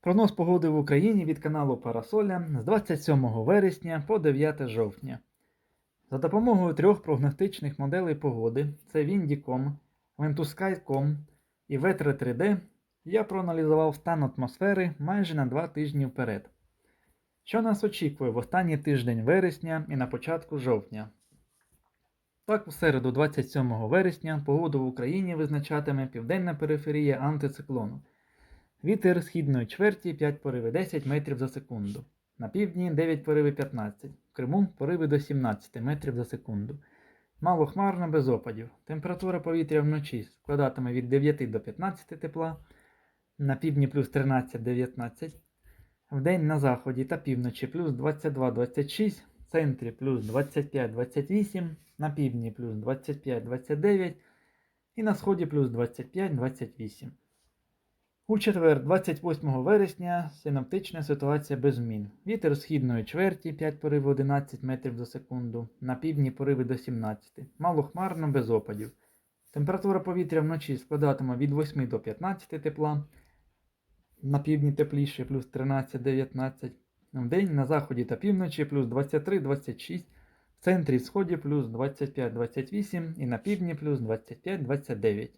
Прогноз погоди в Україні від каналу Парасоля з 27 вересня по 9 жовтня. За допомогою трьох прогностичних моделей погоди це Windy.com, Ventusky.com і Vetre 3D я проаналізував стан атмосфери майже на два тижні вперед. Що нас очікує в останній тиждень вересня і на початку жовтня? Так, у середу 27 вересня погоду в Україні визначатиме південна периферія антициклону. Вітер східної чверті 5 пориви 10 метрів за секунду. На півдні 9 пориви 15. В Криму пориви до 17 метрів за секунду. Мало хмарно без опадів. Температура повітря вночі складатиме від 9 до 15 тепла. На півдні плюс 13-19. Вдень на заході та півночі плюс 22-26. В центрі плюс 25-28. На півдні плюс 25-29. І на сході плюс 25-28. У четвер, 28 вересня, синоптична ситуація без змін. Вітер східної чверті 5 пориви 11 метрів за секунду, на півдні пориви до 17, малохмарно без опадів. Температура повітря вночі складатиме від 8 до 15 тепла, на півдні тепліше плюс 13-19, вдень на заході та півночі плюс 23-26, в центрі і сході плюс 25-28 і на півдні плюс 25-29.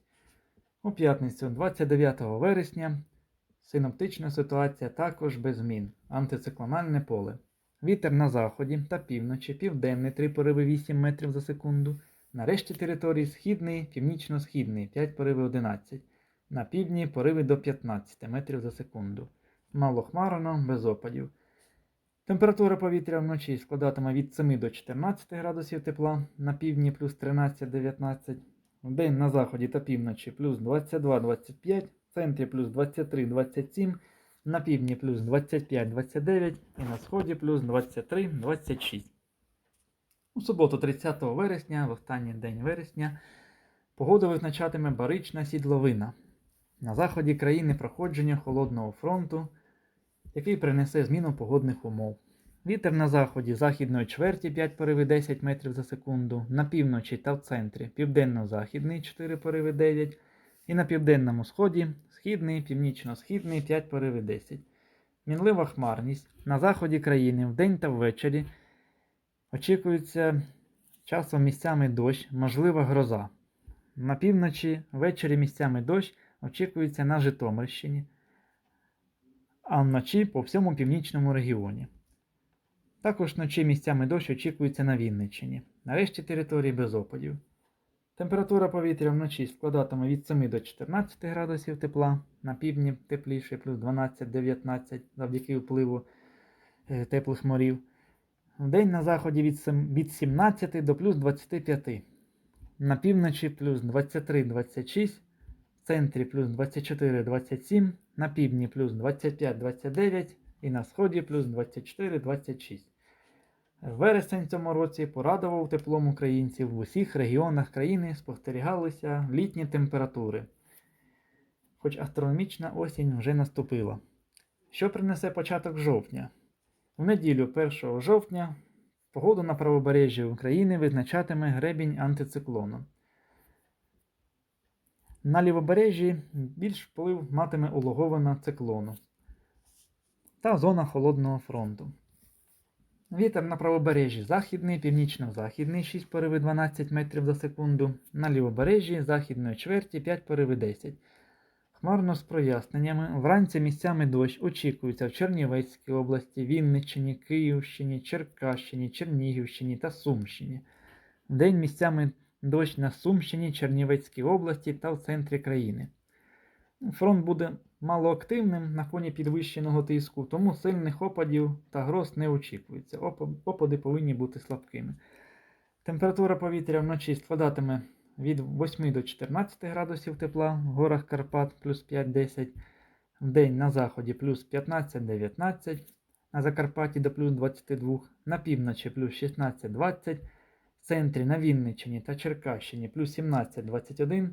У п'ятницю 29 вересня синоптична ситуація також без змін. Антициклональне поле. Вітер на заході та півночі, південний 3 пориви 8 метрів за секунду. На решті території східний, північно-східний 5 пориви 11. На півдні пориви до 15 метрів за секунду. Мало хмарно, без опадів. Температура повітря вночі складатиме від 7 до 14 градусів тепла, на півдні плюс 13-19. Вдень на заході та півночі плюс 22-25, в центрі плюс 23-27, на півдні плюс 25-29 і на сході плюс 23-26. У суботу 30 вересня, в останній день вересня, погоду визначатиме барична сідловина. На заході країни проходження холодного фронту, який принесе зміну погодних умов. Вітер на заході західної чверті 5 пориви 10 метрів за секунду, на півночі та в центрі південно-західний 4 пориви 9 і на південному сході східний, північно-східний 5 пориви 10. Мінлива хмарність. На заході країни вдень та ввечері очікується часом місцями дощ, можлива гроза. На півночі ввечері місцями дощ очікується на Житомирщині, а вночі по всьому північному регіоні. Також вночі місцями дощ очікується на Вінниччині. Нарешті території без опадів. Температура повітря вночі складатиме від 7 до 14 градусів тепла, на півдні тепліше, плюс 12-19 завдяки впливу е, теплих морів. Вдень на заході від, 7, від 17 до плюс 25. На півночі плюс 23-26, в центрі плюс 24-27, на півдні плюс 25-29 і на сході плюс 24-26. Вересень в цьому році порадував теплом українців в усіх регіонах країни спостерігалися літні температури. Хоч астрономічна осінь вже наступила. Що принесе початок жовтня? У неділю 1 жовтня погоду на правобережжі України визначатиме гребінь антициклону. На лівобережжі більш вплив матиме улоговина циклону та зона холодного фронту. Вітер на правобережжі західний, північно-західний 6 пориви 12 метрів за секунду, на лівобережжі західної чверті 5 пориви 10. Хмарно з проясненнями. Вранці місцями дощ очікується в Чернівецькій області, Вінниччині, Київщині, Черкащині, Чернігівщині та Сумщині. Вдень місцями дощ на Сумщині, Чернівецькій області та в центрі країни. Фронт буде малоактивним на фоні підвищеного тиску, тому сильних опадів та гроз не очікується. Опади повинні бути слабкими. Температура повітря вночі складатиме від 8 до 14 градусів тепла, в горах Карпат плюс 5-10, в день на заході плюс 15-19, на Закарпатті до плюс 22, на півночі плюс 16-20, в центрі на Вінниччині та Черкащині плюс 17-21.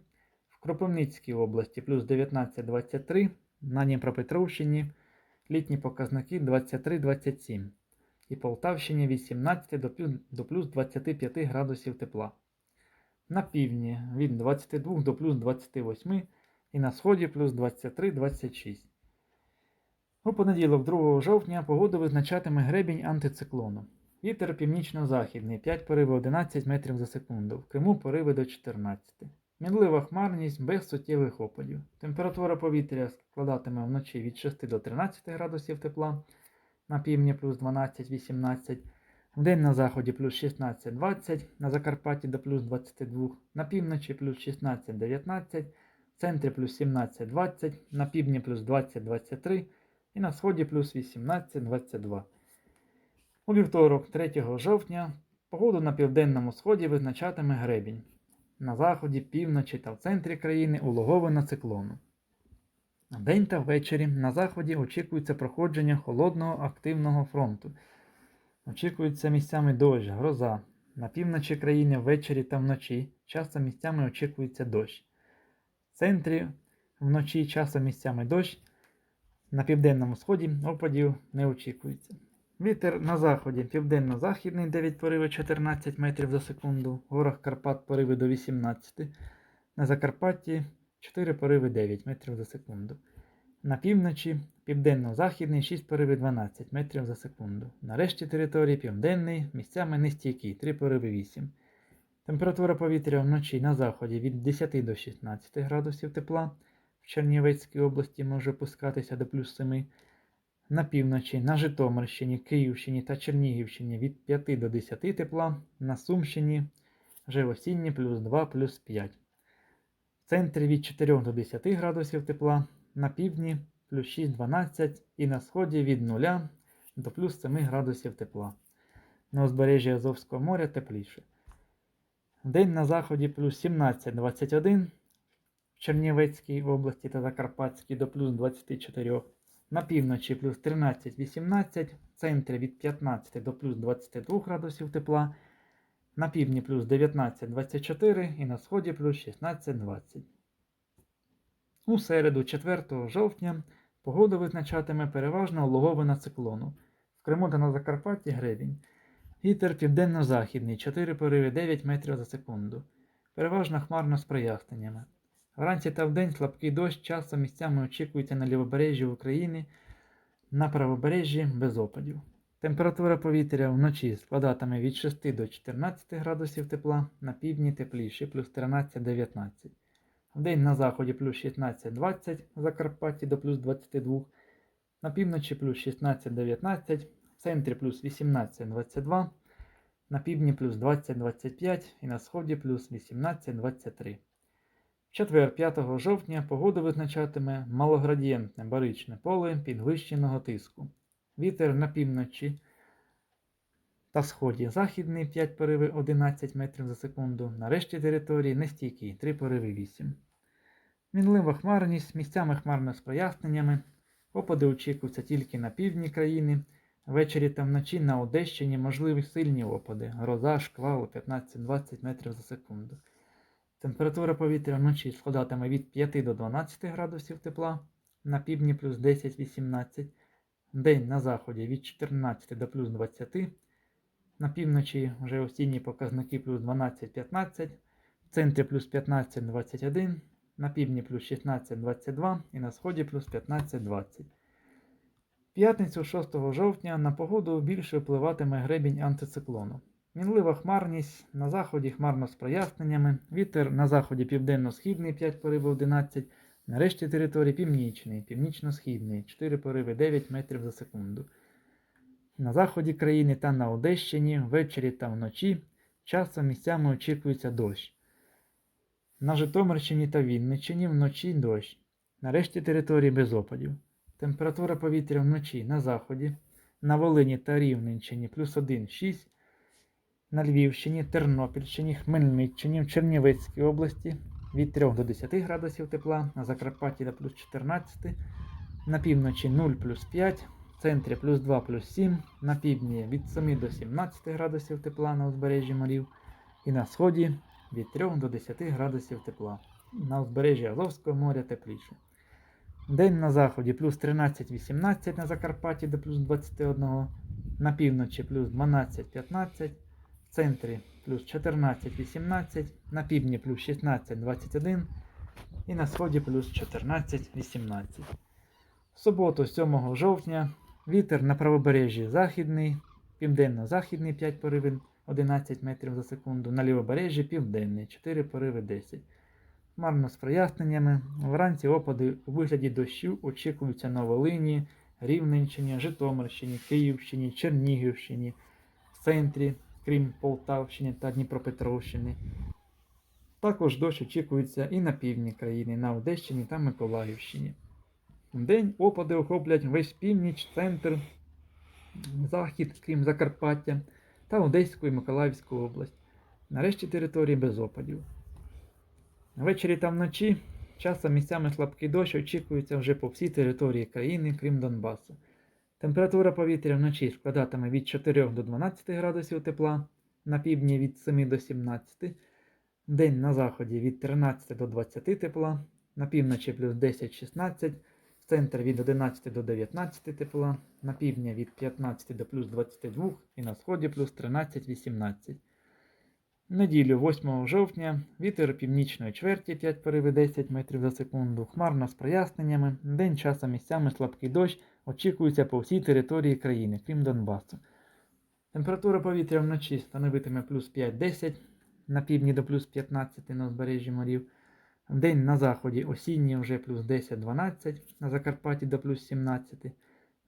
В Кропивницькій області плюс 19-23, на Дніпропетровщині літні показники 23-27 і Полтавщині 18 до плюс, до плюс 25 градусів тепла. На півдні від 22 до плюс 28 і на сході плюс 23-26. У понеділок, 2 жовтня, погоду визначатиме гребінь антициклону. Вітер північно-західний 5 пориви 11 метрів за секунду. В Криму пориви до 14. Мінлива хмарність без суттєвих опадів. Температура повітря складатиме вночі від 6 до 13 градусів тепла, на півдні плюс 12-18, вдень на заході плюс 16-20, на Закарпатті до плюс 22, на півночі плюс 16-19, в центрі плюс 17-20, на півдні плюс 20-23 і на сході плюс 18-22. У вівторок, 3 жовтня, погоду на південному сході визначатиме гребінь. На заході, півночі та в центрі країни улоговина циклону. На День та ввечері на заході очікується проходження холодного активного фронту. Очікується місцями дощ, гроза. На півночі країни ввечері та вночі часто місцями очікується дощ. В центрі вночі часом місцями дощ. На південному сході опадів не очікується. Вітер на заході південно-західний 9 пориви 14 метрів за секунду, в горах Карпат пориви до 18, на Закарпатті 4 пориви 9 метрів за секунду. На півночі південно-західний 6 пориви 12 метрів за секунду. На решті території південний місцями нестійкий 3 пориви 8. Температура повітря вночі на заході від 10 до 16 градусів тепла. В Чернівецькій області може опускатися до плюс 7. На півночі, на Житомирщині, Київщині та Чернігівщині від 5 до 10 тепла, на Сумщині вже осінні плюс 2 плюс 5. В центрі від 4 до 10 градусів тепла, на півдні плюс 6-12 і на сході від 0 до плюс 7 градусів тепла. На узбережжі Азовського моря тепліше. День на заході плюс 17-21 в Чернівецькій області та Закарпатській до плюс 24. На півночі плюс 13-18, в центрі від 15 до плюс 22 градусів тепла, на півдні плюс 19-24 і на сході плюс 16-20. У середу, 4 жовтня, погода визначатиме переважно улоговина циклону. В Криму та на Закарпатті гребінь. Вітер південно-західний 4 пориви 9 метрів за секунду. Переважно хмарно з проясненнями. Вранці та вдень слабкий дощ часом місцями очікується на лівобережжі України, на правобережжі без опадів. Температура повітря вночі складатиме від 6 до 14 градусів тепла, на півдні тепліше плюс 13-19. Вдень на заході плюс 16-20, в Закарпатті до плюс 22, на півночі плюс 16-19, в центрі плюс 18-22, на півдні плюс 20-25 і на сході плюс 18-23. Четвер, 5 жовтня, погоду визначатиме малоградієнтне баричне поле підвищеного тиску. Вітер на півночі та сході західний 5 пориви 11 метрів за секунду. На решті території нестійкий 3 пориви 8. Мінлива хмарність місцями хмарно з проясненнями. Опади очікуються тільки на півдні країни. Ввечері та вночі на Одещині можливі сильні опади. Гроза, шквал 15-20 метрів за секунду. Температура повітря вночі складатиме від 5 до 12 градусів тепла, на півдні плюс 10-18, день на заході від 14 до плюс 20, на півночі вже осінні показники плюс 12-15, в центрі плюс 15-21, на півдні плюс 16-22 і на сході плюс 15-20. П'ятницю 6 жовтня на погоду більше впливатиме гребінь антициклону. Мінлива хмарність, на заході хмарно з проясненнями, вітер на заході південно-східний 5 поривів 11, на решті території північний, північно-східний 4 пориви 9 метрів за секунду. На заході країни та на Одещині ввечері та вночі часом місцями очікується дощ. На Житомирщині та Вінниччині вночі дощ. На решті території без опадів. Температура повітря вночі на заході, на Волині та Рівненщині плюс 1,6 на Львівщині, Тернопільщині, Хмельниччині, в Чернівецькій області від 3 до 10 градусів тепла, на Закарпатті до плюс 14, на півночі 0 плюс 5, в центрі плюс 2 плюс 7, на півдні від 7 до 17 градусів тепла на узбережжі морів і на сході від 3 до 10 градусів тепла. На узбережжі Азовського моря тепліше. День на заході плюс 13-18 на Закарпатті до плюс 21, на півночі плюс 12-15 в центрі плюс 14-18, на півдні плюс 16-21 і на сході плюс 14-18. В суботу, 7 жовтня, вітер на правобережжі західний, південно-західний 5 поривів 11 метрів за секунду, на лівобережжі південний 4 пориви 10. Хмарно з проясненнями. Вранці опади у вигляді дощу очікуються на Волині, Рівненщині, Житомирщині, Київщині, Чернігівщині, в центрі, крім Полтавщини та Дніпропетровщини. Також дощ очікується і на півдні країни, на Одещині та Миколаївщині. Вдень опади охоплять весь північ, центр, захід, крім Закарпаття, та Одеську і Миколаївську область. Нарешті території без опадів. Ввечері та вночі часом місцями слабкий дощ очікується вже по всій території країни, крім Донбасу. Температура повітря вночі складатиме від 4 до 12 градусів тепла, на півдні від 7 до 17, день на заході від 13 до 20 тепла, на півночі плюс 10-16, в центр від 11 до 19 тепла, на півдні від 15 до плюс 22 і на сході плюс 13-18. Неділю 8 жовтня вітер північної чверті 5 пориви 10 метрів за секунду, хмарно з проясненнями, день часом місцями слабкий дощ очікується по всій території країни, крім Донбасу. Температура повітря вночі становитиме плюс 5-10, на півдні до плюс 15 на узбережжі морів. Вдень на заході осінній вже плюс 10-12, на Закарпатті до плюс 17,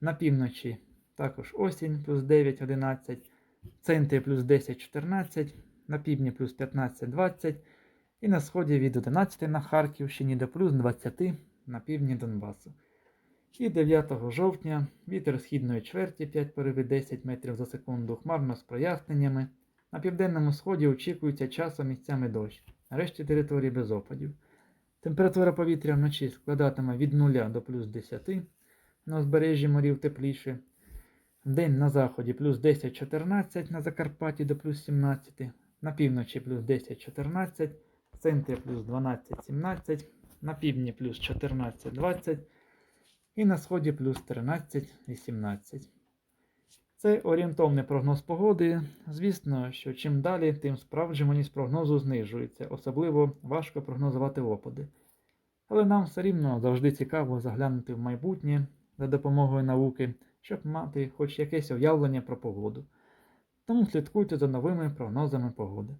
на півночі також осінь плюс 9-11, в центрі плюс 10-14, на півдні плюс 15-20 і на сході від 11 на Харківщині до плюс 20 на півдні Донбасу. І 9 жовтня вітер східної чверті 5 пориви 10 метрів за секунду, хмарно з проясненнями. На південному сході очікується часом місцями дощ, нарешті території без опадів. Температура повітря вночі складатиме від 0 до плюс 10, на узбережжі морів тепліше. День на заході плюс 10-14, на Закарпатті до плюс 17, на півночі плюс 10-14, в центрі плюс 12-17, на півдні плюс 14-20 і на сході плюс 13-18. Це орієнтовний прогноз погоди. Звісно, що чим далі, тим справджуваність прогнозу знижується, особливо важко прогнозувати опади. Але нам все рівно завжди цікаво заглянути в майбутнє за допомогою науки, щоб мати хоч якесь уявлення про погоду. Тому слідкуйте за новими прогнозами погоди.